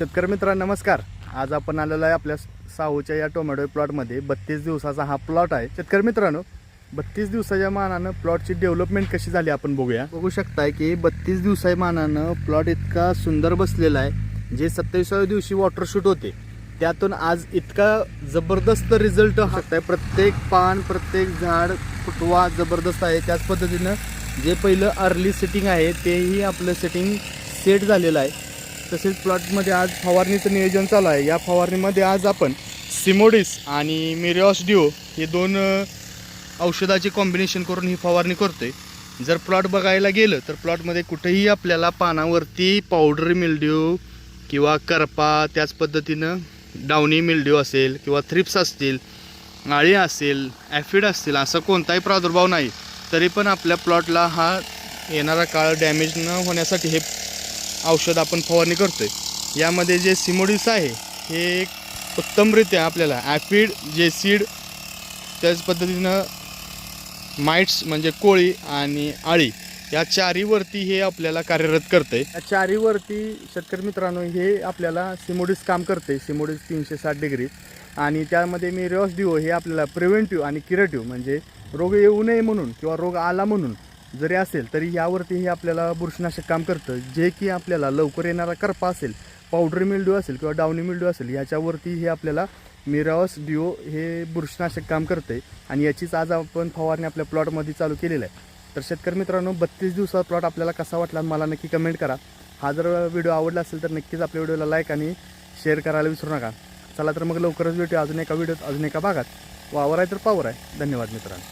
शेतकरी मित्रांनो नमस्कार. आज आपण आलेलो आहे आपल्या साहूच्या या टोमॅटो प्लॉटमध्ये. बत्तीस दिवसाचा हा प्लॉट आहे. शेतकरी मित्रांनो बत्तीस दिवसाच्या मानानं प्लॉटची डेव्हलपमेंट कशी झाली आपण बघूया. बघू शकताय की बत्तीस दिवसाच्या मानानं प्लॉट इतका सुंदर बसलेला आहे जे सत्तावीसाव्या दिवशी वॉटरशूट होते. त्यातून आज इतका जबरदस्त रिझल्ट आहे प्रत्येक पान प्रत्येक झाड फुटवा जबरदस्त आहे. त्याच पद्धतीनं जे पहिलं अर्ली सेटिंग आहे तेही आपलं सेटिंग सेट झालेलं आहे. तसेच प्लॉटमध्ये आज फवारणीचं नियोजन चालू आहे. या फवारणीमध्ये आज आपण सिमोडिस आणि मिरिऑस डिओ हे दोन औषधाचे कॉम्बिनेशन करून ही फवारणी करतोय. जर प्लॉट बघायला गेलं तर प्लॉटमध्ये कुठेही आपल्याला पानावरती पावडरी मिल्ड्यू किंवा करपा त्याच पद्धतीनं डावणी मिल्ड्यू असेल किंवा थ्रिप्स असतील आळी असेल ॲफिड असतील असा कोणताही प्रादुर्भाव नाही. तरी पण आपल्या प्लॉटला हा येणारा काळ डॅमेज न होण्यासाठी हे औषध आपण फवारणी करतोय. यामध्ये जे सिमोडिस आहे हे एक उत्तमरित्या आपल्याला ॲफिड जेसीड त्याच पद्धतीनं माइट्स म्हणजे कोळी आणि आळी या चारीवरती हे आपल्याला कार्यरत करते या चारीवरती शेतकरी मित्रांनो हे आपल्याला सिमोडिस काम करते सिमोडिस तीनशे साठ डिग्री. आणि त्यामध्ये मी रॉस डिओ हे आपल्याला प्रिव्हेंटिव्ह आणि किरेटिव्ह म्हणजे रोग येऊ नये म्हणून किंवा रोग आला म्हणून जरी असेल तरी यावरती हे आपल्याला बुरशीनाशक काम करतं. जे की आपल्याला लवकर येणारा करपा असेल पावडर मिल्ड्यू असेल किंवा डावणी मिल्ड्यू असेल याच्यावरती हे आपल्याला मिरावस डिओ हे बुरशीनाशक काम करते आणि याचीच आज आपण फवारणी आपल्या प्लॉटमध्ये चालू केलेलं आहे. तर शेतकरी मित्रांनो बत्तीस दिवसात प्लॉट आपल्याला कसा वाटला मला नक्की कमेंट करा. हा जर व्हिडिओ आवडला असेल तर नक्कीच आपल्या व्हिडिओला लाईक आणि शेअर करायला विसरू नका. चला तर मग लवकरच भेटूया अजून एका व्हिडिओत अजून एका भागात. वावर आहे तर पावर आहे. धन्यवाद मित्रांनो.